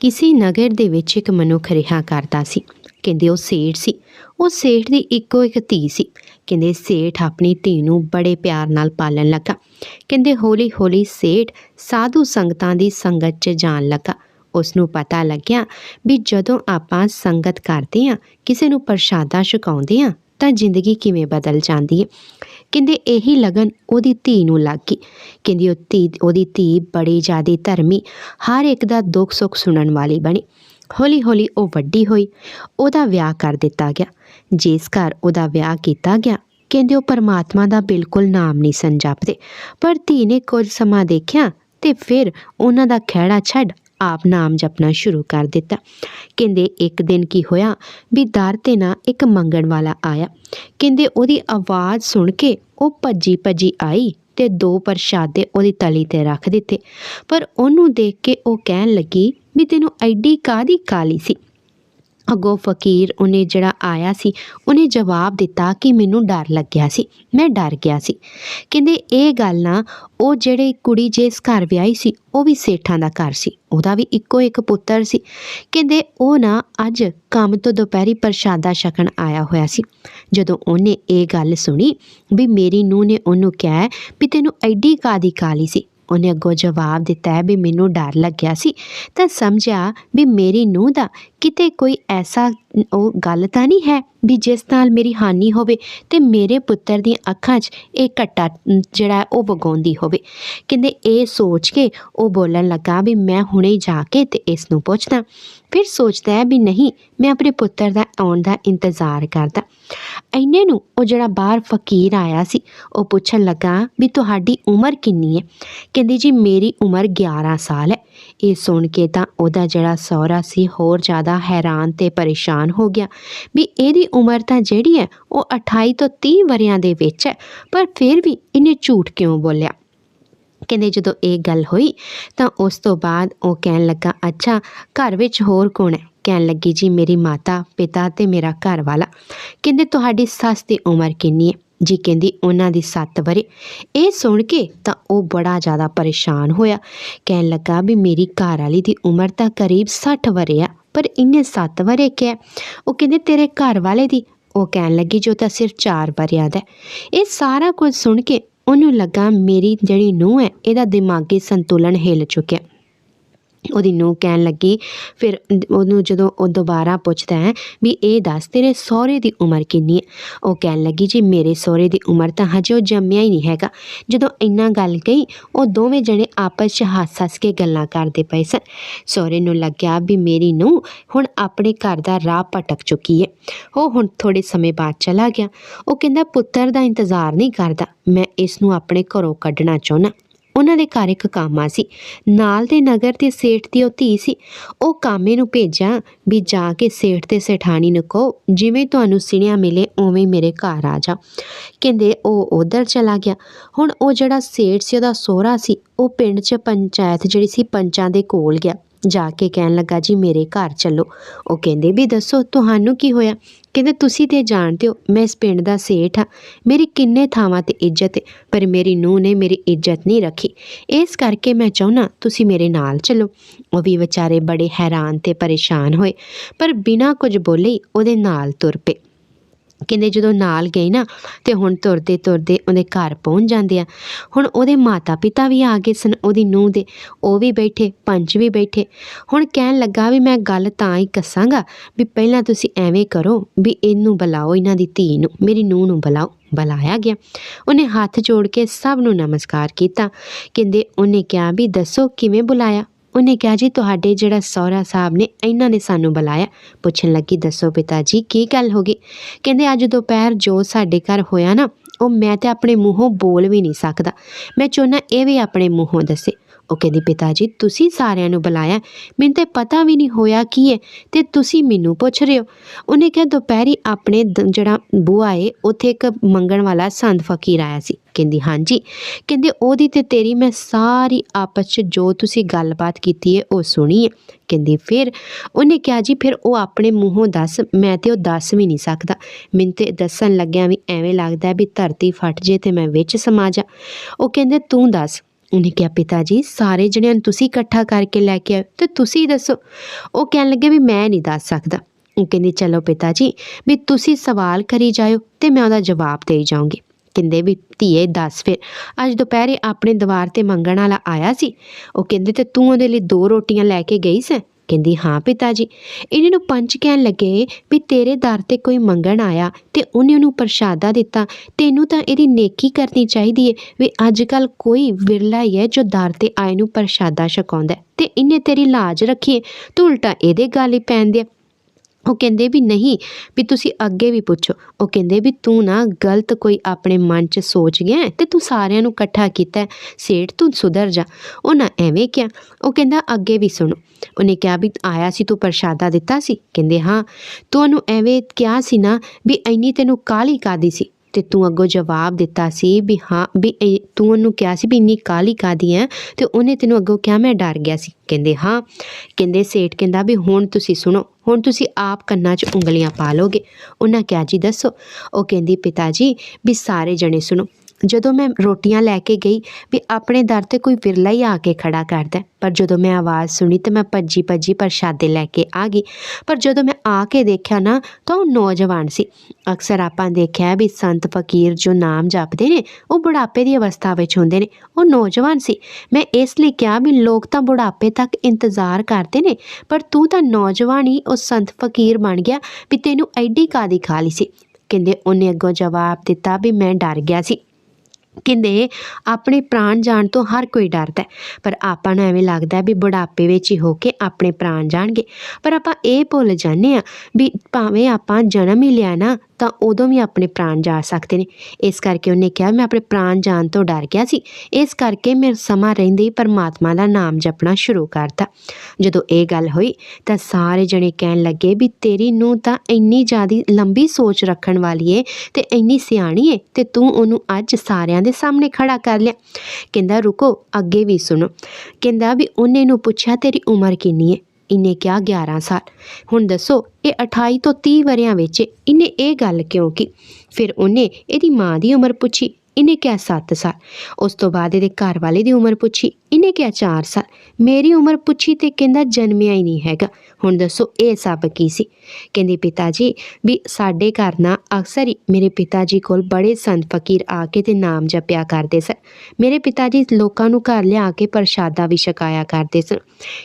ਕਿਸੇ ਨਗਰ ਦੇ ਵਿੱਚ ਇੱਕ ਮਨੁੱਖ ਰਿਹਾ ਕਰਦਾ ਸੀ। ਕਹਿੰਦੇ ਉਹ ਸੇਠ ਸੀ। ਉਹ ਸੇਠ ਦੀ ਇੱਕੋ ਇੱਕ ਧੀ ਸੀ। ਕਹਿੰਦੇ ਸੇਠ ਆਪਣੀ ਧੀ ਨੂੰ ਬੜੇ ਪਿਆਰ ਨਾਲ ਪਾਲਣ ਲੱਗਾ। ਕਹਿੰਦੇ ਹੌਲੀ ਹੌਲੀ ਸੇਠ ਸਾਧੂ ਸੰਗਤਾਂ ਦੀ ਸੰਗਤ 'ਚ ਜਾਣ ਲੱਗਾ। ਉਸ ਨੂੰ ਪਤਾ ਲੱਗਿਆ ਵੀ ਜਦੋਂ ਆਪਾਂ ਸੰਗਤ ਕਰਦੇ ਹਾਂ, ਕਿਸੇ ਨੂੰ ਪ੍ਰਸ਼ਾਦਾ ਛਕਾਉਂਦੇ ਹਾਂ, ਤਾਂ ਜ਼ਿੰਦਗੀ ਕਿਵੇਂ ਬਦਲ ਜਾਂਦੀ ਹੈ? ਕਹਿੰਦੇ ਇਹੀ ਲਗਨ ਉਹਦੀ ਧੀ ਨੂੰ ਲੱਗ ਗਈ। ਕਹਿੰਦੀ ਉਹ ਧੀ, ਉਹਦੀ ਧੀ ਬੜੀ ਜ਼ਿਆਦੀ ਧਰਮੀ, ਹਰ ਇੱਕ ਦਾ ਦੁੱਖ ਸੁੱਖ ਸੁਣਨ ਵਾਲੀ ਬਣੀ। ਹੌਲੀ ਹੌਲੀ ਉਹ ਵੱਡੀ ਹੋਈ, ਉਹਦਾ ਵਿਆਹ ਕਰ ਦਿੱਤਾ ਗਿਆ। ਜਿਸ ਘਰ ਉਹਦਾ ਵਿਆਹ ਕੀਤਾ ਗਿਆ, ਕਹਿੰਦੇ ਉਹ ਪਰਮਾਤਮਾ ਦਾ ਬਿਲਕੁਲ ਨਾਮ ਨਹੀਂ ਸਨ ਜਪਦੇ। ਪਰ ਧੀ ਨੇ ਕੁਝ ਸਮਾਂ ਦੇਖਿਆ ਤੇ ਫਿਰ ਉਹਨਾਂ ਦਾ ਖਹਿੜਾ ਛੱਡ ਆਪ ਨਾਮ ਜਪਣਾ ਸ਼ੁਰੂ ਕਰ ਦਿੱਤਾ। ਕਹਿੰਦੇ ਇੱਕ ਦਿਨ ਕੀ ਹੋਇਆ? ਵੀ ਦਰ ਤੇ ਨਾ ਇੱਕ ਮੰਗਣ ਵਾਲਾ ਆਇਆ। ਕਹਿੰਦੇ ਉਹਦੀ ਆਵਾਜ਼ ਸੁਣ ਕੇ ਉਹ ਭੱਜੀ ਭੱਜੀ ਆਈ ਤੇ ਦੋ ਪ੍ਰਸ਼ਾਦੇ ਉਹਦੀ ਤਲੀ ਤੇ ਰੱਖ ਦਿੱਤੇ। ਪਰ ਉਹਨੂੰ ਦੇਖ ਕੇ ਉਹ ਕਹਿਣ ਲੱਗੀ ਵੀ ਤੈਨੂੰ ਐਡੀ ਕਾਦੀ ਕਾਲੀ ਸੀ? ਅੱਗੋਂ ਫਕੀਰ ਉਹਨੇ ਜਿਹੜਾ ਆਇਆ ਸੀ, ਉਹਨੇ ਜਵਾਬ ਦਿੱਤਾ ਕਿ ਮੈਨੂੰ ਡਰ ਲੱਗਿਆ ਸੀ, ਮੈਂ ਡਰ ਗਿਆ ਸੀ। ਕਹਿੰਦੇ ਇਹ ਗੱਲ ਨਾ, ਉਹ ਜਿਹੜੇ ਕੁੜੀ ਜਿਸ ਘਰ ਵਿਆਹੀ ਸੀ, ਉਹ ਵੀ ਸੇਠਾਂ ਦਾ ਘਰ ਸੀ, ਉਹਦਾ ਵੀ ਇੱਕੋ ਇੱਕ ਪੁੱਤਰ ਸੀ। ਕਹਿੰਦੇ ਉਹ ਨਾ ਅੱਜ ਕੰਮ ਤੋਂ ਦੁਪਹਿਰੀ ਪ੍ਰਸ਼ਾਦਾ ਛਕਣ ਆਇਆ ਹੋਇਆ ਸੀ। ਜਦੋਂ ਉਹਨੇ ਇਹ ਗੱਲ ਸੁਣੀ ਵੀ ਮੇਰੀ ਨੂੰਹ ਨੇ ਉਹਨੂੰ ਕਿਹਾ ਵੀ ਤੈਨੂੰ ਐਡੀ ਕਾਦੀ ਕਾਲੀ ਸੀ, ਉਹਨੇ ਅੱਗੋਂ ਜਵਾਬ ਦਿੱਤਾ ਹੈ ਵੀ ਮੈਨੂੰ ਡਰ ਲੱਗਿਆ ਸੀ, ਤਾਂ ਸਮਝਿਆ ਵੀ ਮੇਰੀ ਨੂੰਹ ਦਾ ਕਿਤੇ ਕੋਈ ਐਸਾ, ਉਹ ਗੱਲ ਤਾਂ ਨਹੀਂ ਹੈ ਵੀ ਜਿਸ ਨਾਲ ਮੇਰੀ ਹਾਨੀ ਹੋਵੇ ਤੇ ਮੇਰੇ ਪੁੱਤਰ ਦੀਆਂ ਅੱਖਾਂ 'ਚ ਇਹ ਘੱਟਾ ਜਿਹੜਾ ਉਹ ਵਗਾਉਂਦੀ ਹੋਵੇ। ਕਹਿੰਦੇ ਇਹ ਸੋਚ ਕੇ ਉਹ ਬੋਲਣ ਲੱਗਾ ਵੀ ਮੈਂ ਹੁਣੇ ਜਾ ਕੇ ਤੇ ਇਸ ਨੂੰ ਪੁੱਛਦਾ। ਫਿਰ ਸੋਚਦਾ ਹੈ ਵੀ ਨਹੀਂ, ਮੈਂ ਆਪਣੇ ਪੁੱਤਰ ਦਾ ਆਉਣ ਦਾ ਇੰਤਜ਼ਾਰ ਕਰਦਾ। ਐਨੇ ਨੂੰ ਉਹ ਜਿਹੜਾ ਬਾਹਰ ਫਕੀਰ ਆਇਆ ਸੀ, ਉਹ ਪੁੱਛਣ ਲੱਗਾ ਵੀ ਤੁਹਾਡੀ ਉਮਰ ਕਿੰਨੀ ਹੈ? ਕਹਿੰਦੀ ਜੀ ਮੇਰੀ ਉਮਰ 11 ਸਾਲ ਹੈ। ਇਹ ਸੁਣ ਕੇ ਤਾਂ ਉਹਦਾ ਜਿਹੜਾ ਸਹੁਰਾ ਸੀ ਹੋਰ ਜ਼ਿਆਦਾ ਹੈਰਾਨ ਤੇ ਪਰੇਸ਼ਾਨ ਹੋ ਗਿਆ ਵੀ ਇਹਦੀ ਉਮਰ ਤਾਂ ਜਿਹੜੀ ਹੈ ਉਹ 28 ਤੋਂ 30 ਵਰਿਆਂ ਦੇ ਵਿੱਚ ਹੈ, ਪਰ ਫਿਰ ਵੀ ਇਹਨੇ ਝੂਠ ਕਿਉਂ ਬੋਲਿਆ? ਕਹਿੰਦੇ ਜਦੋਂ ਇਹ ਗੱਲ ਹੋਈ ਤਾਂ ਉਸ ਤੋਂ ਬਾਅਦ ਉਹ ਕਹਿਣ ਲੱਗਾ, ਅੱਛਾ, ਘਰ ਵਿੱਚ ਹੋਰ ਕੌਣ ਹੈ? ਕਹਿਣ ਲੱਗੀ, ਜੀ, ਮੇਰੀ ਮਾਤਾ, ਪਿਤਾ ਤੇ ਮੇਰਾ ਘਰ ਵਾਲਾ ਕਹਿੰਦੇ, ਤੁਹਾਡੀ ਸੱਸ ਦੀ ਉਮਰ ਕਿੰਨੀ ਹੈ? ਜੀ ਕਹਿੰਦੀ, ਉਹਨਾਂ ਦੀ 7 ਵਰੇ ਇਹ ਸੁਣ ਕੇ ਤਾਂ ਉਹ ਬੜਾ ਜ਼ਿਆਦਾ ਪਰੇਸ਼ਾਨ ਹੋਇਆ। ਕਹਿਣ ਲੱਗਾ ਵੀ ਮੇਰੀ ਘਰ ਵਾਲੀ ਦੀ ਉਮਰ ਤਾਂ ਕਰੀਬ 60 ਵਰੇ ਆ, ਪਰ ਇਹਨੇ 7 ਵਰੇ ਕਿਹਾ ਉਹ ਕਹਿੰਦੇ, ਤੇਰੇ ਘਰ ਵਾਲੇ ਦੀ? ਉਹ ਕਹਿਣ ਲੱਗੀ, ਜੋ ਤਾਂ ਸਿਰਫ 4 ਵਰਿਆਂ ਦਾ ਇਹ ਸਾਰਾ ਕੁਝ ਸੁਣ ਕੇ ਉਹਨੂੰ ਲੱਗਾ ਮੇਰੀ ਜਿਹੜੀ ਨੂੰਹ ਹੈ, ਇਹਦਾ ਦਿਮਾਗੀ ਸੰਤੁਲਨ ਹਿੱਲ ਚੁੱਕਿਆ। ਉਹਦੀ ਨੂੰਹ ਕਹਿਣ ਲੱਗੀ। ਫਿਰ ਉਹਨੂੰ ਜਦੋਂ ਉਹ ਦੁਬਾਰਾ ਪੁੱਛਦਾ ਹੈ ਵੀ ਇਹ ਦੱਸ ਤੇਰੇ ਸਹੁਰੇ ਦੀ ਉਮਰ ਕਿੰਨੀ ਹੈ? ਉਹ ਕਹਿਣ ਲੱਗੀ, ਜੀ ਮੇਰੇ ਸਹੁਰੇ ਦੀ ਉਮਰ ਤਾਂ ਹਜੇ ਉਹ ਜੰਮਿਆ ਹੀ ਨਹੀਂ ਹੈਗਾ। ਜਦੋਂ ਇੰਨਾ ਗੱਲ ਕਹੀ, ਉਹ ਦੋਵੇਂ ਜਣੇ ਆਪਸ 'ਚ ਹੱਸ-ਹੱਸ ਕੇ ਗੱਲਾਂ ਕਰਦੇ ਪਏ ਸਨ। ਸਹੁਰੇ ਨੂੰ ਲੱਗਿਆ ਵੀ ਮੇਰੀ ਨੂੰਹ ਹੁਣ ਆਪਣੇ ਘਰ ਦਾ ਰਾਹ ਭਟਕ ਚੁੱਕੀ ਹੈ। ਉਹ ਹੁਣ ਥੋੜੇ ਸਮੇਂ ਬਾਅਦ ਚਲਾ ਗਿਆ। ਉਹ ਕਹਿੰਦਾ, ਪੁੱਤਰ ਦਾ ਇੰਤਜ਼ਾਰ ਨਹੀਂ ਕਰਦਾ। ਮੈਂ ਇਸ ਨੂੰ ਆਪਣੇ ਘਰੋਂ ਕੱਢਣਾ ਚਾਹੁੰਦਾ। ਉਹਨਾਂ ਦੇ ਘਰ ਇੱਕ ਕਾਮਾ ਸੀ। ਨਾਲ ਦੇ ਨਗਰ ਤੇ ਸੇਠ ਦੀ ਉਹ ਧੀ ਸੀ। ਉਹ ਕਾਮੇ ਨੂੰ ਭੇਜਿਆ ਵੀ ਜਾ ਕੇ ਸੇਠ ਤੇ ਸੇਠਾਣੀ ਨੂੰ ਕਹੋ, ਜਿਵੇਂ ਤੁਹਾਨੂੰ ਸਿਣਿਆ ਮਿਲੇ, ਉਵੇਂ ਮੇਰੇ ਘਰ ਆ ਜਾ। ਕਹਿੰਦੇ ਉਹ ਉਧਰ ਚਲਾ ਗਿਆ। ਹੁਣ ਉਹ ਜਿਹੜਾ ਸੇਠ ਸੀ, ਉਹਦਾ ਸੋਹਰਾ ਸੀ, ਉਹ ਪਿੰਡ 'ਚ ਪੰਚਾਇਤ ਜਿਹੜੀ ਸੀ, ਪੰਚਾਂ ਦੇ ਕੋਲ ਗਿਆ। ਜਾ ਕੇ ਕਹਿਣ ਲੱਗਾ, ਜੀ ਮੇਰੇ ਘਰ ਚੱਲੋ। ਉਹ ਕਹਿੰਦੇ, ਵੀ ਦੱਸੋ ਤੁਹਾਨੂੰ ਕੀ ਹੋਇਆ? ਕਹਿੰਦੇ, ਤੁਸੀਂ ਤੇ ਜਾਣਦੇ ਹੋ, ਮੈਂ ਇਸ ਪਿੰਡ ਦਾ ਸੇਠ ਹਾਂ। ਮੇਰੀ ਕਿੰਨੇ ਥਾਵਾਂ ਤੇ ਇੱਜ਼ਤ ਹੈ ਪਰ ਮੇਰੀ ਨੂੰਹ ਨੇ ਮੇਰੀ ਇੱਜ਼ਤ ਨਹੀਂ ਰੱਖੀ। ਇਸ ਕਰਕੇ ਮੈਂ ਚਾਹੁੰਨਾ ਤੁਸੀਂ ਮੇਰੇ ਨਾਲ ਚੱਲੋ। ਉਹ ਵੀ ਵਿਚਾਰੇ ਬੜੇ ਹੈਰਾਨ ਤੇ ਪਰੇਸ਼ਾਨ ਹੋਏ, ਪਰ ਬਿਨਾਂ ਕੁਝ ਬੋਲੇ ਉਹਦੇ ਨਾਲ ਤੁਰ ਪਏ। ਕਹਿੰਦੇ ਜਦੋਂ ਨਾਲ ਗਏ ਨਾ, ਤੇ ਹੁਣ ਤੁਰਦੇ ਤੁਰਦੇ ਉਹਦੇ ਘਰ ਪਹੁੰਚ ਜਾਂਦੇ ਆ। ਹੁਣ ਉਹਦੇ ਮਾਤਾ ਪਿਤਾ ਵੀ ਆ ਗਏ ਸਨ, ਉਹਦੀ ਨੂੰਹ ਦੇ, ਉਹ ਵੀ ਬੈਠੇ ਪੰਚ ਵੀ ਬੈਠੇ। ਹੁਣ ਕਹਿਣ ਲੱਗਾ ਵੀ ਮੈਂ ਗੱਲ ਤਾਂ ਹੀ ਕੱਸਾਂਗਾ, ਵੀ ਪਹਿਲਾਂ ਤੁਸੀਂ ਐਵੇਂ ਕਰੋ, ਵੀ ਇਹਨੂੰ ਬੁਲਾਓ, ਇਹਨਾਂ ਦੀ ਧੀ ਨੂੰ, ਮੇਰੀ ਨੂੰਹ ਨੂੰ ਬੁਲਾਓ, ਬੁਲਾਇਆ ਗਿਆ। ਉਹਨੇ ਹੱਥ ਜੋੜ ਕੇ ਸਭ ਨੂੰ ਨਮਸਕਾਰ ਕੀਤਾ। ਕਹਿੰਦੇ ਉਹਨੇ ਕਿਹਾ ਵੀ ਦੱਸੋ ਕਿਵੇਂ ਬੁਲਾਇਆ? ਉਹਨੇ ਕਿਹਾ ਜੀ, ਤੁਹਾਡੇ ਜਿਹੜਾ ਸਹੁਰਾ ਸਾਹਿਬ ਨੇ, ਇਹਨਾਂ ਨੇ ਸਾਨੂੰ ਬੁਲਾਇਆ। ਪੁੱਛਣ ਲੱਗੀ, ਦੱਸੋ ਪਿਤਾ ਜੀ, ਕੀ ਗੱਲ ਹੋ ਗਈ? ਕਹਿੰਦੇ, ਅੱਜ ਦੁਪਹਿਰ ਜੋ ਸਾਡੇ ਘਰ ਹੋਇਆ ਨਾ, ਉਹ ਮੈਂ ਤੇ ਆਪਣੇ ਮੂੰਹੋਂ ਬੋਲ ਵੀ ਨਹੀਂ ਸਕਦਾ। ਮੈਂ ਚਾਹੁੰਦਾ ਇਹ ਵੀ ਆਪਣੇ ਮੂੰਹੋਂ ਦੱਸੇ। ਉਹ ਕਹਿੰਦੀ ਪਿਤਾ ਜੀ ਤੁਸੀਂ ਸਾਰਿਆਂ ਨੂੰ ਬੁਲਾਇਆ ਮੈਨੂੰ ਤੇ ਪਤਾ ਵੀ ਨਹੀਂ ਹੋਇਆ ਕੀ ਹੈ ਤੇ ਤੁਸੀਂ ਮੈਨੂੰ ਪੁੱਛ ਰਹੇ ਹੋ। ਉਹਨੇ ਕਿਹਾ, ਦੁਪਹਿਰੀ ਆਪਣੇ ਦ- ਜਿਹੜਾ ਬੂਆ ਏ, ਉੱਥੇ ਇੱਕ ਮੰਗਣ ਵਾਲਾ ਸੰਤ ਫਕੀਰ ਆਇਆ ਸੀ। ਕਹਿੰਦੀ, ਹਾਂਜੀ। ਕਹਿੰਦੇ, ਉਹਦੀ ਤੇ ਤੇਰੀ ਮੈਂ ਸਾਰੀ ਆਪਸ 'ਚ ਜੋ ਤੁਸੀਂ ਗੱਲਬਾਤ ਕੀਤੀ ਹੈ ਉਹ ਸੁਣੀ ਹੈ ਕਹਿੰਦੀ, ਫਿਰ? ਉਹਨੇ ਕਿਹਾ, ਜੀ, ਫਿਰ ਉਹ ਆਪਣੇ ਮੂੰਹੋਂ ਦੱਸ, ਮੈਂ ਤੇ ਉਹ ਦੱਸ ਵੀ ਨਹੀਂ ਸਕਦਾ। ਮੈਨੂੰ ਤੇ ਦੱਸਣ ਲੱਗਿਆ ਵੀ ਐਵੇਂ ਲੱਗਦਾ ਵੀ ਧਰਤੀ ਫਟ ਜੇ ਤੇ ਮੈਂ ਵਿੱਚ ਸਮਾ ਜਾ। ਉਹ ਕਹਿੰਦੇ, ਤੂੰ ਦੱਸ। ਉਹਨੇ ਕਿਹਾ ਪਿਤਾ ਜੀ ਸਾਰੇ ਜਣਿਆਂ ਨੂੰ ਤੁਸੀਂ ਇਕੱਠਾ ਕਰਕੇ ਲੈ ਕੇ ਆਏ ਤੇ ਤੁਸੀਂ ਦੱਸੋ। ਉਹ ਕਹਿਣ ਲੱਗੇ ਵੀ ਮੈਂ ਨਹੀਂ ਦੱਸ ਸਕਦਾ। ਉਹ ਕਹਿੰਦੀ, ਚਲੋ ਪਿਤਾ ਜੀ ਵੀ ਤੁਸੀਂ ਸਵਾਲ ਕਰੀ ਜਾਇਓ ਤੇ ਮੈਂ ਉਹਦਾ ਜਵਾਬ ਦੇਈ ਜਾਊਂਗੀ। ਕਹਿੰਦੇ ਵੀ, ਧੀਏ, ਦੱਸ ਫਿਰ। ਅੱਜ ਦੁਪਹਿਰੇ ਆਪਣੇ ਦੀਵਾਰ ਤੇ ਮੰਗਣ ਵਾਲਾ ਆਇਆ ਸੀ। ਉਹ ਕਹਿੰਦੇ, ਤੇ ਤੂੰ ਉਹਦੇ ਲਈ ਦੋ ਰੋਟੀਆਂ ਲੈ ਕੇ ਗਈ ਸੈਂ? ਕਹਿੰਦੀ, ਹਾਂ ਪਿਤਾ ਜੀ। ਇਹਨਾਂ ਨੂੰ ਪੰਚ ਕਹਿਣ ਲੱਗੇ ਵੀ ਤੇਰੇ ਦਰ ਤੇ ਕੋਈ ਮੰਗਣ ਆਇਆ ਤੇ ਉਹਨੇ ਉਹਨੂੰ ਪ੍ਰਸ਼ਾਦਾ ਦਿੱਤਾ। ਤੈਨੂੰ ਤਾਂ ਇਹਦੀ ਨੇਕੀ ਕਰਨੀ ਚਾਹੀਦੀ ਏ ਵੀ ਅੱਜ ਕੱਲ ਕੋਈ ਵਿਰਲਾ ਹੀ ਹੈ ਜੋ ਦਰ ਤੇ ਆਏ ਨੂੰ ਪ੍ਰਸ਼ਾਦਾ ਛਕਾਉਂਦਾ ਹੈ ਤੇ ਇਹਨੇ ਤੇਰੀ ਲਾਜ ਰੱਖੀਏ ਤੂੰ ਉਲਟਾ ਇਹਦੇ ਗੱਲ ਹੀ ਪੈਂਦੇ ਉਹ ਕਹਿੰਦੇ ਵੀ ਨਹੀਂ, ਵੀ ਤੁਸੀਂ ਅੱਗੇ ਵੀ ਪੁੱਛੋ। ਉਹ ਕਹਿੰਦੇ ਵੀ ਤੂੰ ਨਾ ਗਲਤ ਕੋਈ ਆਪਣੇ ਮਨ 'ਚ ਸੋਚ ਗਿਆ ਹੈ ਤੇ ਤੂੰ ਸਾਰਿਆਂ ਨੂੰ ਇਕੱਠਾ ਕੀਤਾ ਹੈ। ਸੇਠ, ਤੂੰ ਸੁਧਰ ਜਾ। ਉਹ ਨਾ ਐਵੇਂ ਕਿਹਾ। ਉਹ ਕਹਿੰਦਾ, ਅੱਗੇ ਵੀ ਸੁਣੋ। ਉਹਨੇ ਕਿਹਾ ਵੀ ਆਇਆ ਸੀ, ਤੂੰ ਪ੍ਰਸ਼ਾਦਾ ਦਿੱਤਾ ਸੀ। ਕਹਿੰਦੇ, ਹਾਂ। ਤੂੰ ਉਹਨੂੰ ਐਵੇਂ ਕਿਹਾ ਸੀ ਨਾ ਵੀ ਐਨੀ ਤੈਨੂੰ ਕਾਹਲੀ ਕਾਦੀ ਸੀ? ਤੇ ਤੂੰ ਅੱਗੋਂ ਜਵਾਬ ਦਿੱਤਾ ਸੀ ਵੀ ਹਾਂ, ਵੀ ਇਹ- ਤੂੰ ਉਹਨੂੰ ਕਿਹਾ ਸੀ ਵੀ ਇੰਨੀ ਕਾਹਲੀ ਕਾਦੀ ਹੈ ਤੇ ਉਹਨੇ ਤੈਨੂੰ ਅੱਗੋਂ ਕਿਹਾ ਮੈਂ ਡਰ ਗਿਆ ਸੀ। ਕਹਿੰਦੇ ਹਾਂ, ਕਹਿੰਦੇ ਸੇਠ ਕਹਿੰਦਾ ਵੀ ਹੁਣ ਤੁਸੀਂ ਸੁਣੋ, ਹੁਣ ਤੁਸੀਂ ਆਪ ਕੰਨਾਂ 'ਚ ਉਂਗਲੀਆਂ ਪਾ ਲੋਗੇ। ਉਹਨਾਂ ਕਿਹਾ, ਜੀ ਦੱਸੋ। ਉਹ ਕਹਿੰਦੀ, ਪਿਤਾ ਜੀ, ਵੀ ਸਾਰੇ ਜਣੇ ਸੁਣੋ। ਜਦੋਂ ਮੈਂ ਰੋਟੀਆਂ ਲੈ ਕੇ ਗਈ ਵੀ ਆਪਣੇ ਦਰ ਤੇ ਕੋਈ ਵਿਰਲਾ ਹੀ ਆ ਕੇ ਖੜਾ ਕਰਦਾ। ਪਰ ਜਦੋਂ ਮੈਂ ਆਵਾਜ਼ ਸੁਣੀ ਤੇ ਮੈਂ ਭੱਜੀ ਭੱਜੀ ਪ੍ਰਸ਼ਾਦੇ ਲੈ ਕੇ ਆ ਗਈ। ਪਰ ਜਦੋਂ ਮੈਂ ਆ ਕੇ ਦੇਖਿਆ ਨਾ, ਤਾਂ ਉਹ ਨੌਜਵਾਨ ਸੀ। ਅਕਸਰ ਆਪਾਂ ਦੇਖਿਆ ਵੀ ਸੰਤ ਫਕੀਰ ਜੋ ਨਾਮ ਜਪਦੇ ਨੇ, ਉਹ ਬੁਢਾਪੇ ਦੀ ਅਵਸਥਾ ਵਿੱਚ ਹੁੰਦੇ ਨੇ। ਉਹ ਨੌਜਵਾਨ ਸੀ। ਮੈਂ ਇਸ ਲਈ ਕਿਹਾ ਵੀ ਲੋਕ ਤਾਂ ਬੁਢਾਪੇ ਤੱਕ ਇੰਤਜ਼ਾਰ ਕਰਦੇ ਨੇ, ਪਰ ਤੂੰ ਤਾਂ ਨੌਜਵਾਨ ਹੀ ਉਹ ਸੰਤ ਫਕੀਰ ਬਣ ਗਿਆ ਵੀ ਤੈਨੂੰ ਐਡੀ ਕਾਦੀ ਖਾਲੀ ਸੀ। ਕਹਿੰਦੇ ਉਹਨੇ ਅੱਗੋਂ ਜਵਾਬ ਦਿੱਤਾ ਵੀ ਮੈਂ ਡਰ ਗਿਆ ਸੀ। ਕਹਿੰਦੇ ਆਪਣੇ ਪ੍ਰਾਣ ਜਾਣ ਤੋਂ ਹਰ ਕੋਈ ਡਰਦਾ ਪਰ ਆਪਾਂ ਨੂੰ ਐਵੇਂ ਲੱਗਦਾ ਵੀ ਬੁਢਾਪੇ ਵਿੱਚ ਹੀ ਹੋ ਕੇ ਆਪਣੇ ਪ੍ਰਾਣ ਜਾਣਗੇ। ਪਰ ਆਪਾਂ ਇਹ ਭੁੱਲ ਜਾਂਦੇ ਆ ਵੀ ਭਾਵੇਂ ਆਪਾਂ ਜਨਮ ਹੀ ਲਿਆ ਨਾ ਤਾਂ ਉਦੋਂ ਵੀ ਆਪਣੇ ਪ੍ਰਾਣ ਜਾ ਸਕਦੇ ਨੇ। ਇਸ ਕਰਕੇ ਉਹਨੇ ਕਿਹਾ, ਮੈਂ ਆਪਣੇ ਪ੍ਰਾਣ ਜਾਣ ਤੋਂ ਡਰ ਗਿਆ ਸੀ। ਇਸ ਕਰਕੇ ਮੈਂ ਸਮਾਂ ਰਹਿੰਦੇ ਹੀ ਪਰਮਾਤਮਾ ਦਾ ਨਾਮ ਜਪਣਾ ਸ਼ੁਰੂ ਕਰਤਾ। ਜਦੋਂ ਇਹ ਗੱਲ ਹੋਈ, ਤਾਂ ਸਾਰੇ ਜਣੇ ਕਹਿਣ ਲੱਗੇ ਵੀ ਤੇਰੀ ਨੂੰ ਤਾਂ ਇੰਨੀ ਜ਼ਿਆਦੀ ਲੰਬੀ ਸੋਚ ਰੱਖਣ ਵਾਲੀ ਏ ਤੇ ਇੰਨੀ ਸਿਆਣੀ ਏ ਤੇ ਤੂੰ ਉਹਨੂੰ ਅੱਜ ਸਾਰਿਆਂ ਦੇ ਸਾਹਮਣੇ ਖੜਾ ਕਰ ਲਿਆ। ਕਹਿੰਦਾ, ਰੁਕੋ, ਅੱਗੇ ਵੀ ਸੁਣੋ। ਕਹਿੰਦਾ ਵੀ ਉਹਨੇ ਨੂੰ ਪੁੱਛਿਆ, ਤੇਰੀ ਉਮਰ ਕਿੰਨੀ ਏ? ਇਹਨੇ ਕਿਹਾ 11 ਸਾਲ। ਹੁਣ ਦੱਸੋ, ਇਹ 28 ਤੋਂ 30 ਵਰਿਆਂ ਵਿੱਚ ਇਹਨੇ ਇਹ ਗੱਲ ਕਿਉਂ ਕੀ? ਫਿਰ ਉਹਨੇ ਇਹਦੀ ਮਾਂ ਦੀ ਉਮਰ ਪੁੱਛੀ। ਇਹਨੇ ਕਿਹਾ 7 ਸਾਲ। ਉਸ ਤੋਂ ਬਾਅਦ ਇਹਦੇ ਘਰ ਵਾਲੇ ਦੀ ਉਮਰ ਪੁੱਛੀ। ਇਹਨੇ ਕਿਹਾ 4 ਸਾਲ। ਮੇਰੀ ਉਮਰ ਪੁੱਛੀ ਤੇ ਕਹਿੰਦਾ, ਜਨਮਿਆ ਹੀ ਨਹੀਂ ਹੈਗਾ। ਹੁਣ ਦੱਸੋ, ਇਹ ਸਭ ਕੀ ਸੀ? ਕਹਿੰਦੇ ਪਿਤਾ ਜੀ ਵੀ ਸਾਡੇ ਘਰ ਨਾ ਅਕਸਰ ਹੀ ਮੇਰੇ ਪਿਤਾ ਜੀ ਕੋਲ ਬੜੇ ਸੰਤ ਫਕੀਰ ਆ ਕੇ ਤੇ ਨਾਮ ਜਪਿਆ ਕਰਦੇ ਸਨ। ਮੇਰੇ ਪਿਤਾ ਜੀ ਲੋਕਾਂ ਨੂੰ ਘਰ ਲਿਆ ਕੇ ਪ੍ਰਸ਼ਾਦਾ ਵੀ ਛਕਾਇਆ ਕਰਦੇ ਸਨ।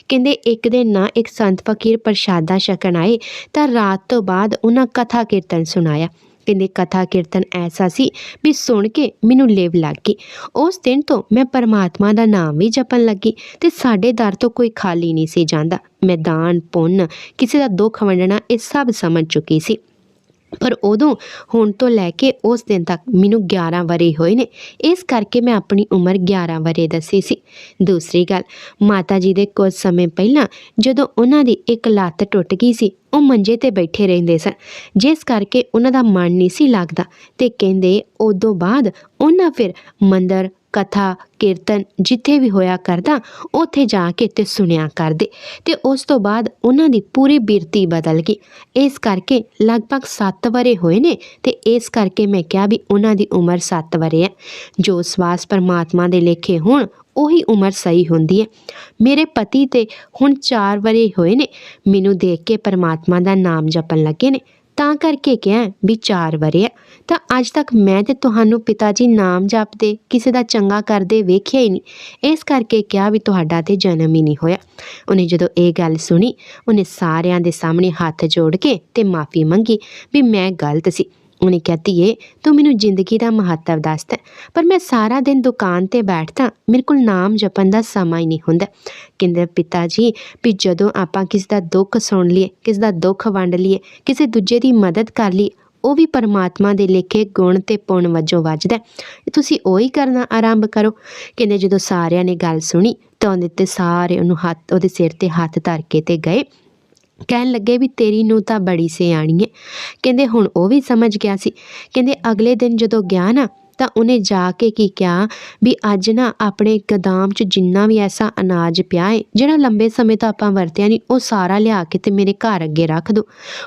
ਕਹਿੰਦੇ, ਇੱਕ ਦਿਨ ਨਾ ਇੱਕ ਸੰਤ ਫਕੀਰ ਪ੍ਰਸ਼ਾਦਾ ਛਕਣ ਆਏ ਤਾਂ ਰਾਤ ਤੋਂ ਬਾਅਦ ਉਹਨਾਂ ਕਥਾ ਕੀਰਤਨ ਸੁਣਾਇਆ। ਕਹਿੰਦੇ ਕਥਾ ਕੀਰਤਨ ਐਸਾ ਸੀ ਵੀ ਸੁਣ ਕੇ ਮੈਨੂੰ ਲੇਵ ਲੱਗ ਗਈ। ਉਸ ਦਿਨ ਤੋਂ ਮੈਂ ਪਰਮਾਤਮਾ ਦਾ ਨਾਮ ਵੀ ਜਪਣ ਲੱਗੀ ਤੇ ਸਾਡੇ ਦਰ ਤੋਂ ਕੋਈ ਖਾਲੀ ਨਹੀਂ ਸੀ ਜਾਂਦਾ। ਮੈਂ ਦਾਨ, ਪੁੰਨ, ਕਿਸੇ ਦਾ ਦੁੱਖ ਵੰਡਣਾ ਇਹ ਸਭ ਸਮਝ ਚੁੱਕੀ ਸੀ। ਪਰ ਉਦੋਂ ਹੁਣ ਤੋਂ ਲੈ ਕੇ ਉਸ ਦਿਨ ਤੱਕ ਮੈਨੂੰ 11 ਵਰੇ ਹੋਏ ਨੇ। ਇਸ ਕਰਕੇ ਮੈਂ ਆਪਣੀ ਉਮਰ 11 ਵਰੇ ਦੱਸੀ ਸੀ। ਦੂਸਰੀ ਗੱਲ, ਮਾਤਾ ਜੀ ਦੇ ਕੁਝ ਸਮੇਂ ਪਹਿਲਾਂ ਜਦੋਂ ਉਹਨਾਂ ਦੀ ਇੱਕ ਲੱਤ ਟੁੱਟ ਗਈ ਸੀ, ਉਹ ਮੰਜੇ ਤੇ ਬੈਠੇ ਰਹਿੰਦੇ ਸਨ। ਜਿਸ ਕਰਕੇ ਉਹਨਾਂ ਦਾ ਮਨ ਨਹੀਂ ਸੀ ਲੱਗਦਾ ਤੇ ਕਹਿੰਦੇ ਉਦੋਂ ਬਾਅਦ ਉਹਨਾਂ ਫਿਰ ਮੰਦਰ ਕਥਾ, ਕੀਰਤਨ ਜਿੱਥੇ ਵੀ ਹੋਇਆ ਕਰਦਾ, ਉੱਥੇ ਜਾ ਕੇ ਤੇ ਸੁਣਿਆ ਕਰਦੇ। ਤੇ ਉਸ ਤੋਂ ਬਾਅਦ ਉਹਨਾਂ ਦੀ ਪੂਰੀ ਬਿਰਤੀ ਬਦਲ ਗਈ। ਇਸ ਕਰਕੇ ਲਗਭਗ 7 ਵਰੇ ਹੋਏ ਨੇ ਤੇ ਇਸ ਕਰਕੇ ਮੈਂ ਕਿਹਾ ਵੀ ਉਹਨਾਂ ਦੀ ਉਮਰ 7 ਵਰੇ ਹੈ। ਜੋ ਸਵਾਸ ਪਰਮਾਤਮਾ ਦੇ ਲੇਖੇ ਹੋਣ, ਉਹੀ ਉਮਰ ਸਹੀ ਹੁੰਦੀ ਹੈ। ਮੇਰੇ ਪਤੀ ਤੇ ਹੁਣ 4 ਵਰੇ ਹੋਏ ਨੇ। ਮੈਨੂੰ ਦੇਖ ਕੇ ਪਰਮਾਤਮਾ ਦਾ ਨਾਮ ਜਪਣ ਲੱਗੇ ਨੇ। ਤਾਂ ਕਰਕੇ ਕਿਹਾ ਵੀ 4 ਵਰੇ ਆ। ਤਾਂ ਅੱਜ ਤੱਕ ਮੈਂ ਤੇ ਤੁਹਾਨੂੰ ਪਿਤਾ ਜੀ ਨਾਮ ਜਪਦੇ, ਕਿਸੇ ਦਾ ਚੰਗਾ ਕਰਦੇ ਵੇਖਿਆ ਹੀ ਨਹੀਂ। ਇਸ ਕਰਕੇ ਕਿਹਾ ਵੀ ਤੁਹਾਡਾ ਤੇ ਜਨਮ ਹੀ ਨਹੀਂ ਹੋਇਆ। ਉਹਨੇ ਜਦੋਂ ਇਹ ਗੱਲ ਸੁਣੀ, ਉਹਨੇ ਸਾਰਿਆਂ ਦੇ ਸਾਹਮਣੇ ਹੱਥ ਜੋੜ ਕੇ ਤੇ ਮਾਫੀ ਮੰਗੀ ਵੀ ਮੈਂ ਗਲਤ ਸੀ। ਉਹਨੇ ਕਿਹਾ, ਧੀਏ, ਤੂੰ ਮੈਨੂੰ ਜ਼ਿੰਦਗੀ ਦਾ ਮਹੱਤਵ ਦੱਸਦਾ ਪਰ ਮੈਂ ਸਾਰਾ ਦਿਨ ਦੁਕਾਨ ਤੇ ਬੈਠਦਾ, ਮੇਰੇ ਕੋਲ ਨਾਮ ਜਪਣ ਦਾ ਸਮਾਂ ਹੀ ਨਹੀਂ ਹੁੰਦਾ। ਕਹਿੰਦੇ, ਪਿਤਾ ਜੀ, ਵੀ ਜਦੋਂ ਆਪਾਂ ਕਿਸੇ ਦਾ ਦੁੱਖ ਸੁਣ ਲਈਏ, ਕਿਸੇ ਦਾ ਦੁੱਖ ਵੰਡ ਲਈਏ, ਕਿਸੇ ਦੂਜੇ ਦੀ ਮਦਦ ਕਰ ਲਈਏ, ਉਹ ਵੀ ਪਰਮਾਤਮਾ ਦੇ ਲੇਖੇ ਗੁਣ ਤੇ ਪੁਣ ਵਜੋਂ ਵੱਜਦਾ ਤੁਸੀਂ ਉਹੀ ਕਰਨਾ ਆਰੰਭ ਕਰੋ। ਕਹਿੰਦੇ, ਜਦੋਂ ਸਾਰਿਆਂ ਨੇ ਗੱਲ ਸੁਣੀ, ਤਾਂ ਉਹਦੇ ਤੇ ਸਾਰੇ ਉਹਨੂੰ ਹੱਥ, ਉਹਦੇ ਸਿਰ ਤੇ ਹੱਥ ਧਰ ਕੇ ਤੇ ਗਏ। ਕਹਿਣ ਲੱਗੇ ਵੀ ਤੇਰੀ ਨੂੰ ਤਾਂ ਬੜੀ ਸਿਆਣੀ ਹੈ ਕਹਿੰਦੇ ਹੁਣ ਉਹ ਵੀ ਸਮਝ ਗਿਆ ਸੀ। ਕਹਿੰਦੇ ਅਗਲੇ ਦਿਨ ਜਦੋਂ ਗਿਆ ਨਾ ਤਾਂ ਉਹਨੇ ਜਾ ਕੇ ਕੀ ਕਿਹਾ? ਵੀ ਅੱਜ ਨਾ ਆਪਣੇ ਗਦਾਮ 'ਚ ਜਿੰਨਾ ਵੀ ਐਸਾ ਅਨਾਜ ਪਿਆ ਏ, ਜਿਹੜਾ ਲੰਬੇ ਸਮੇਂ ਤੋਂ ਆਪਾਂ ਵਰਤਿਆ ਨਹੀਂ ਉਹ ਸਾਰਾ ਲਿਆ ਕੇ ਤੇ ਮੇਰੇ ਘਰ ਅੱਗੇ ਰੱਖ ਦਿਓ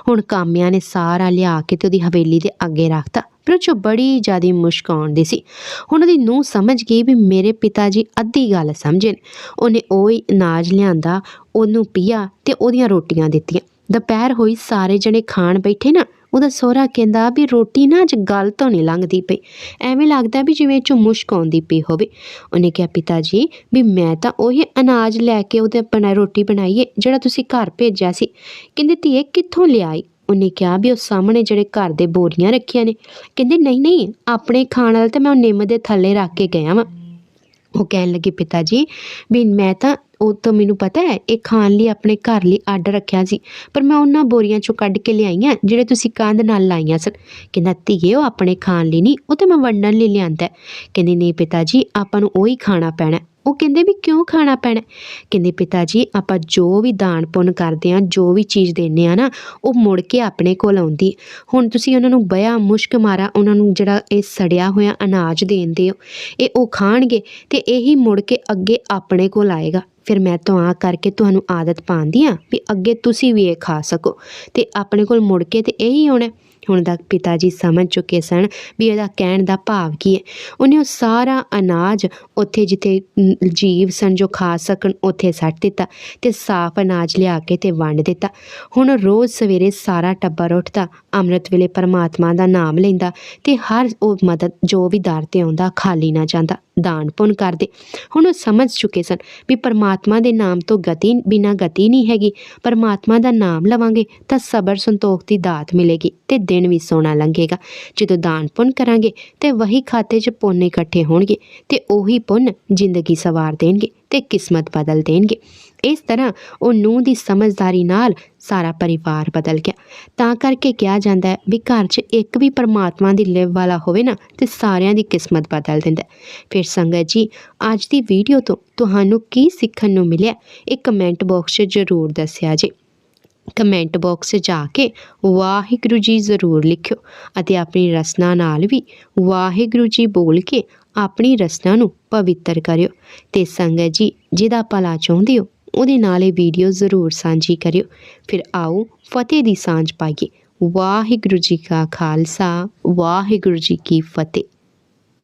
ਹੁਣ ਕਾਮਿਆਂ ਨੇ ਸਾਰਾ ਲਿਆ ਕੇ ਤੇ ਉਹਦੀ ਹਵੇਲੀ ਦੇ ਅੱਗੇ ਰੱਖਤਾ। ਪਰ ਉਹ 'ਚੋਂ ਬੜੀ ਜ਼ਿਆਦਾ ਮੁਸ਼ਕ ਆਉਂਦੀ ਸੀ। ਹੁਣ ਉਹਦੀ ਨੂੰਹ ਸਮਝ ਗਈ ਵੀ ਮੇਰੇ ਪਿਤਾ ਜੀ ਅੱਧੀ ਗੱਲ ਸਮਝੇ ਉਹਨੇ ਉਹ ਹੀ ਅਨਾਜ ਲਿਆਂਦਾ, ਉਹਨੂੰ ਪੀਆ ਤੇ ਉਹਦੀਆਂ ਰੋਟੀਆਂ ਦਿੱਤੀਆਂ। ਦੁਪਹਿਰ ਹੋਈ, ਸਾਰੇ ਜਣੇ ਖਾਣ ਬੈਠੇ ਨਾ ਉਹਦਾ ਸਹੁਰਾ ਕਹਿੰਦਾ ਵੀ ਰੋਟੀ ਨਾ ਅੱਜ ਗੱਲ ਤੋਂ ਨਹੀਂ ਲੰਘਦੀ ਪਈ। ਐਵੇਂ ਲੱਗਦਾ ਵੀ ਜਿਵੇਂ ਚੋਂ ਮੁਸ਼ਕ ਆਉਂਦੀ ਪਈ ਹੋਵੇ। ਉਹਨੇ ਕਿਹਾ, ਪਿਤਾ ਜੀ, ਵੀ ਮੈਂ ਤਾਂ ਉਹੀ ਅਨਾਜ ਲੈ ਕੇ ਉਹਦੇ ਬਣਾ ਰੋਟੀ ਬਣਾਈਏ ਜਿਹੜਾ ਤੁਸੀਂ ਘਰ ਭੇਜਿਆ ਸੀ। ਕਹਿੰਦੇ, ਧੀਏ, ਕਿੱਥੋਂ ਲਿਆਈ? ਉਹਨੇ ਕਿਹਾ ਵੀ ਉਹ ਸਾਹਮਣੇ ਜਿਹੜੇ ਘਰ ਦੇ ਬੋਰੀਆਂ ਰੱਖੀਆਂ ਨੇ। ਕਹਿੰਦੇ, ਨਹੀਂ ਨਹੀਂ, ਆਪਣੇ ਖਾਣ ਵਾਲੇ ਤਾਂ ਮੈਂ ਉਹ ਨਿੰਮ ਦੇ ਥੱਲੇ ਰੱਖ ਕੇ ਗਿਆ ਵਾਂ। ਉਹ ਕਹਿਣ ਲੱਗੇ ਪਿਤਾ ਜੀ ਵੀ ਮੈਂ ਤਾਂ, ਉਹ ਤਾਂ ਮੈਨੂੰ ਪਤਾ ਹੈ, ਇਹ ਖਾਣ ਲਈ, ਆਪਣੇ ਘਰ ਲਈ ਅੱਡ ਰੱਖਿਆ ਸੀ, ਪਰ ਮੈਂ ਉਹਨਾਂ ਬੋਰੀਆਂ ਚੋਂ ਕੱਢ ਕੇ ਲਿਆਈਆਂ, ਜਿਹੜੇ ਤੁਸੀਂ ਕੰਧ ਨਾਲ ਲਾਈਆਂ ਸਨ ਕਹਿੰਦਾ, ਧੀਏ, ਉਹ ਆਪਣੇ ਖਾਣ ਲਈ ਨਹੀਂ, ਉਹ ਤਾਂ ਮੈਂ ਵੰਡਣ ਲਈ ਲਿਆਂਦਾ ਹੈ। ਕਹਿੰਦੀ, ਨਹੀਂ ਪਿਤਾ ਜੀ ਆਪਾਂ ਨੂੰ ਉਹੀ ਖਾਣਾ ਪੈਣਾ ਉਹ ਕਹਿੰਦੇ ਵੀ ਕਿਉਂ ਖਾਣਾ ਪੈਣਾ? ਕਹਿੰਦੇ ਪਿਤਾ ਜੀ ਆਪਾਂ ਜੋ ਵੀ ਦਾਨ ਪੁੰਨ ਕਰਦੇ ਆ ਜੋ ਵੀ ਚੀਜ਼ ਦਿੰਦੇ ਆ ਨਾ, ਉਹ ਮੁੜ ਕੇ ਆਪਣੇ ਕੋਲ ਆਉਂਦੀ। ਹੁਣ ਤੁਸੀਂ ਉਹਨਾਂ ਨੂੰ ਬਿਆ ਮੁਸ਼ਕ ਮਾਰਾ ਉਹਨਾਂ ਨੂੰ ਜਿਹੜਾ ਇਹ ਸੜਿਆ ਹੋਇਆ ਅਨਾਜ ਦੇਂਦੇ ਹੋ ਇਹ ਉਹ ਖਾਣਗੇ ਤੇ ਇਹੀ ਮੁੜ ਕੇ ਅੱਗੇ ਆਪਣੇ ਕੋਲ ਆਏਗਾ। ਫਿਰ ਮੈਂ ਤਾਂ ਕਰਕੇ ਤੁਹਾਨੂੰ ਆਦਤ ਪਾਉਂਦੀ ਆ ਵੀ ਅੱਗੇ ਤੁਸੀਂ ਵੀ ਇਹ ਖਾ ਸਕੋ ਤੇ ਆਪਣੇ ਕੋਲ ਮੁੜ ਕੇ ਤੇ ਇਹੀ ਆਉਣਾ। ਹੁਣ ਤੱਕ ਪਿਤਾ ਜੀ ਸਮਝ ਚੁੱਕੇ ਸਨ ਵੀ ਇਹਦਾ ਕਹਿਣ ਦਾ ਭਾਵ ਕੀ ਹੈ। ਉਹਨੇ ਉਹ ਸਾਰਾ ਅਨਾਜ ਉੱਥੇ ਜਿੱਥੇ ਜੀਵ ਸਨ ਜੋ ਖਾ ਸਕਣ, ਉੱਥੇ ਸੱਟ ਦਿੱਤਾ ਤੇ ਸਾਫ਼ ਅਨਾਜ ਲਿਆ ਕੇ ਤੇ ਵੰਡ ਦਿੱਤਾ। ਹੁਣ ਰੋਜ਼ ਸਵੇਰੇ ਸਾਰਾ ਟੱਬਰ ਉੱਠਦਾ, ਅੰਮ੍ਰਿਤ ਵੇਲੇ ਪਰਮਾਤਮਾ ਦਾ ਨਾਮ ਲੈਂਦਾ ਤੇ ਹਰ ਉਹ ਮਦਦ, ਜੋ ਵੀ ਦਰ ਤੇ ਆਉਂਦਾ, ਖਾਲੀ ਨਾ ਜਾਂਦਾ, ਦਾਨ ਪੁੰਨ ਕਰਦੇ। ਹੁਣ ਉਹ ਸਮਝ ਚੁੱਕੇ ਸਨ ਵੀ ਪਰਮਾਤਮਾ ਦੇ ਨਾਮ ਤੋਂ ਗਤੀ, ਬਿਨਾ ਗਤੀ ਨਹੀਂ ਹੈਗੀ। ਪਰਮਾਤਮਾ ਦਾ ਨਾਮ ਲਵਾਂਗੇ ਤਾਂ ਸਬਰ ਸੰਤੋਖ ਦੀ ਦਾਤ ਮਿਲੇਗੀ ਤੇ ਦਿਨ ਵੀ ਸੋਹਣਾ ਲੰਘੇਗਾ। ਜਦੋਂ ਦਾਨ ਪੁੰਨ ਕਰਾਂਗੇ ਤੇ ਵਹੀ ਖਾਤੇ 'ਚ ਪੁੰਨ ਇਕੱਠੇ ਹੋਣਗੇ ਤੇ ਉਹੀ ਪੁੰਨ ਜ਼ਿੰਦਗੀ ਸਵਾਰ ਦੇਣਗੇ ਤੇ ਕਿਸਮਤ ਬਦਲ ਦੇਣਗੇ। ਇਸ ਤਰ੍ਹਾਂ ਉਹ ਨੂੰਹ ਦੀ ਸਮਝਦਾਰੀ ਨਾਲ ਸਾਰਾ ਪਰਿਵਾਰ ਬਦਲ ਗਿਆ। ਤਾਂ ਕਰਕੇ ਕਿਹਾ ਜਾਂਦਾ ਹੈ ਵੀ ਘਰ 'ਚ ਇੱਕ ਵੀ ਪਰਮਾਤਮਾ ਦੀ ਲਿਵ ਵਾਲਾ ਹੋਵੇ ਨਾ ਤੇ ਸਾਰਿਆਂ ਦੀ ਕਿਸਮਤ ਬਦਲ ਦਿੰਦਾ ਫਿਰ ਸੰਗਤ ਜੀ, ਅੱਜ ਦੀ ਵੀਡੀਓ ਤੋਂ ਤੁਹਾਨੂੰ ਕੀ ਸਿੱਖਣ ਨੂੰ ਮਿਲਿਆ? ਇਹ ਕਮੈਂਟ ਬਾਕਸ 'ਚ ਜ਼ਰੂਰ ਦੱਸਿਆ ਜੀ। ਕਮੈਂਟ ਬਾਕਸ 'ਚ ਜਾ ਕੇ ਵਾਹਿਗੁਰੂ ਜੀ ਜ਼ਰੂਰ ਲਿਖਿਓ ਅਤੇ ਆਪਣੀ ਰਸਨਾ ਨਾਲ ਵੀ ਵਾਹਿਗੁਰੂ ਜੀ ਬੋਲ ਕੇ ਆਪਣੀ ਰਸਨਾ ਨੂੰ ਪਵਿੱਤਰ ਕਰਿਓ। ਤੇ ਸੰਗਤ ਜੀ, ਜਿਹਦਾ ਭਲਾ ਚਾਹੁੰਦੇ ਹੋ, ਉਹਦੇ ਨਾਲ ਇਹ ਵੀਡੀਓ ਜ਼ਰੂਰ ਸਾਂਝੀ ਕਰਿਓ। ਫਿਰ ਆਓ ਫਤਿਹ ਦੀ ਸਾਂਝ ਪਾਈਏ। ਵਾਹਿਗੁਰੂ ਜੀ ਕਾ ਖਾਲਸਾ, ਵਾਹਿਗੁਰੂ ਜੀ ਕੀ ਫਤਿਹ।